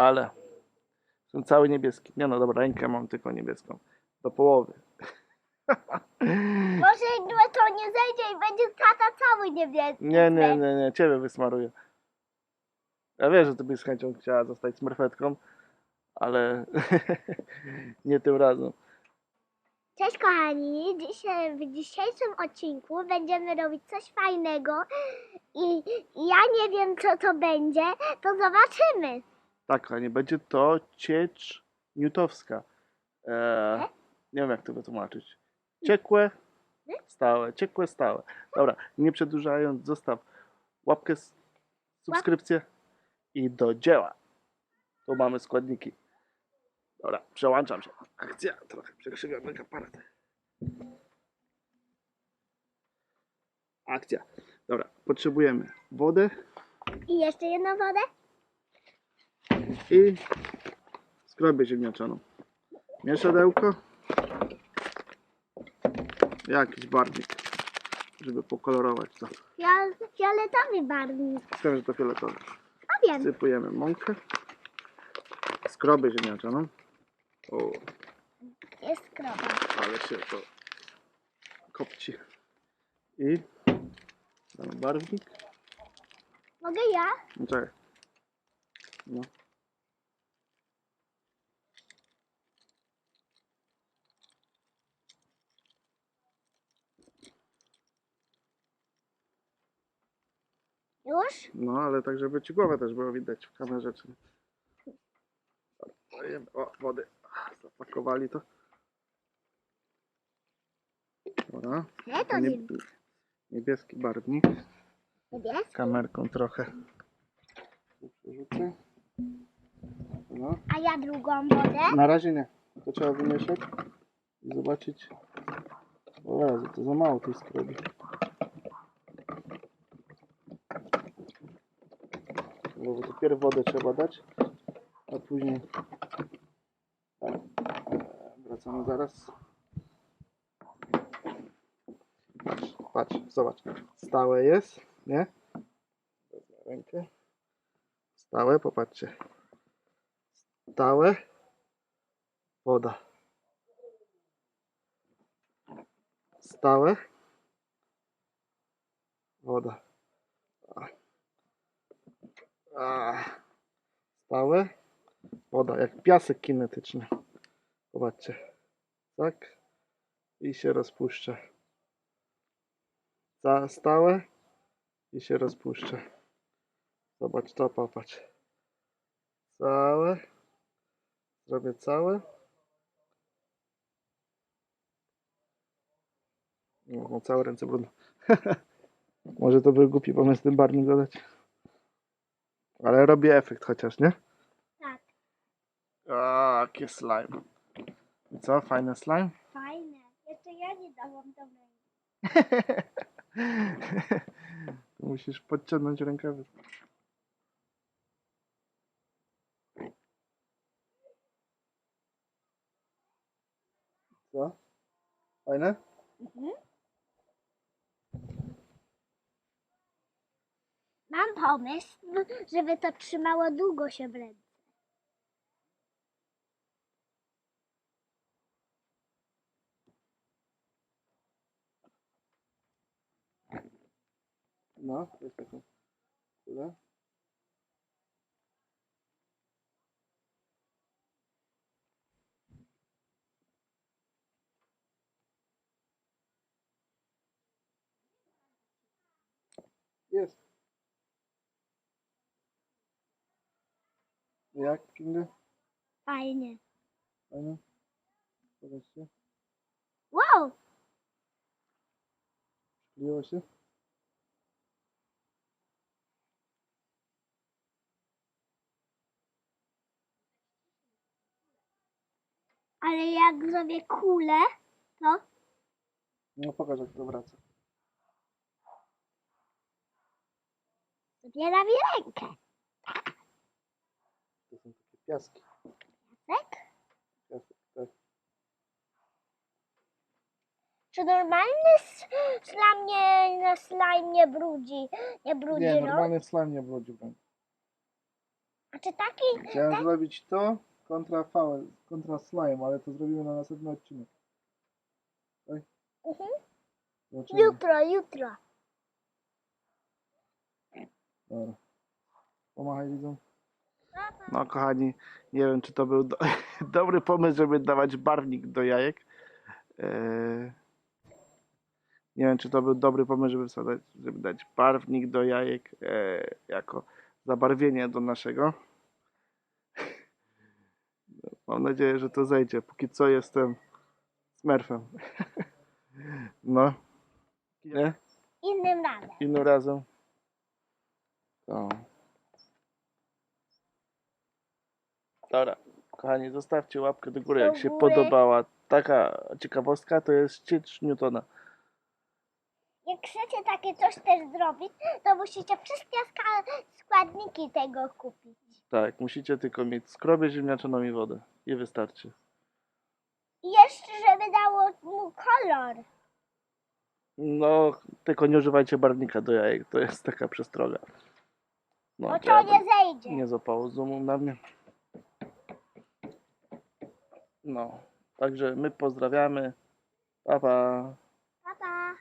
ale są cały niebieski. Nie no dobra, rękę mam tylko niebieską. Do połowy. Może to nie zejdzie i będzie tata cały niebieski. Nie, nie, nie, nie, ciebie wysmaruję. Ja wiem, że ty byś z chęcią chciała zostać smurfetką, ale nie tym razem. Cześć kochani, dzisiaj, w dzisiejszym odcinku będziemy robić coś fajnego i ja nie wiem co to będzie, to zobaczymy. Tak, kochanie, będzie to ciecz newtowska. Eee, nie wiem, jak to wytłumaczyć. Ciekłe, stałe, ciekłe, stałe. Dobra, nie przedłużając, zostaw łapkę, subskrypcję i do dzieła. Tu mamy składniki. Dobra, przełączam się. Akcja, trochę przekrzywiam aparat. Akcja. Dobra, potrzebujemy wodę I jeszcze jedną wodę? I skrobię ziemniaczaną. Mieszadełko. Jakiś barwnik, żeby pokolorować to. Fiol, fioletowy barwnik. Skoro, że to fioletowe. A wiem. Sypujemy mąkę. Skrobię ziemniaczaną. O, Jest krowa. ale się to kopci. I damy barwnik. Mogę ja? No czekaj. No. No, ale tak, żeby ci głowę też było widać w kamerze. Czy... O, wody. Zapakowali to. Dobra. Nie, to Nie, nie. niebieski barwnik. Niebieski. Kamerką trochę. Przerzucę. No. A ja drugą wodę? Na razie nie. To trzeba wymieszać i zobaczyć. O Jezu, to za mało tej skrobi. No bo to wodę trzeba dać, a później... Tak. E, Wracamy zaraz. Patrz, patrz, zobacz. Stałe jest, nie? Wezmę rękę. Stałe, popatrzcie. Stałe. Woda. Stałe. Woda. A. Stałe. Woda, jak piasek kinetyczny. Zobaczcie. Tak. I się rozpuszcza. Za stałe. I się rozpuszcza. Zobacz to, popatrz. Całe. Zrobię całe. No, mam całe ręce brudne. Może to był głupi pomysł ten barwnik dodać. Ale robię efekt chociaż, nie? Tak. O, jakie slime. I co? Fajny slime? Fajne. Jeszcze ja nie dałam do. Musisz podciągnąć rękawy. Co? Fajne? Mhm. Mam pomysł, żeby to trzymało długo się w ręce. No, jest taką kulę. Jest. Jak, Kinga? Fajnie. Fajnie? Zobaczcie. Wow! Się? Ale jak zrobię kulę, to No pokaż jak to wraca. zabieram mi rękę. Piaski. Tak? Piasek, tak. Czy normalny slime nie, no, slime nie brudzi? Nie brudzi Nie, rąk? normalny slime nie brudzi ręku. A czy taki? Chciałem zrobić to kontra fałę, kontra slime, ale to zrobimy na następny odcinek. Mhm. Zobaczymy. Jutro, jutro. Dobra. Pomachaj widzą. No kochani, nie wiem czy to był do, dobry pomysł, żeby dawać barwnik do jajek. Eee, nie wiem czy to był dobry pomysł, żeby, wsadzać, żeby dać barwnik do jajek eee, jako zabarwienie do naszego. Mam nadzieję, że to zejdzie. Póki co jestem smerfem. No. Nie? Innym razem. Innym razem. To. Dobra, kochani, zostawcie łapkę do góry, jak Do się góry. podobała taka ciekawostka, to jest ciecz Newtona. Jak chcecie takie coś też zrobić, to musicie wszystkie ska- składniki tego kupić. Tak, musicie tylko mieć skrobię ziemniaczaną i wodę. I wystarczy. I jeszcze, żeby dało mu kolor. No, tylko nie używajcie barwnika do jajek, to jest taka przestroga. No, Bo to ja nie zejdzie. nie zapało zoomu na mnie. No, także my pozdrawiamy. Pa, pa. pa, pa.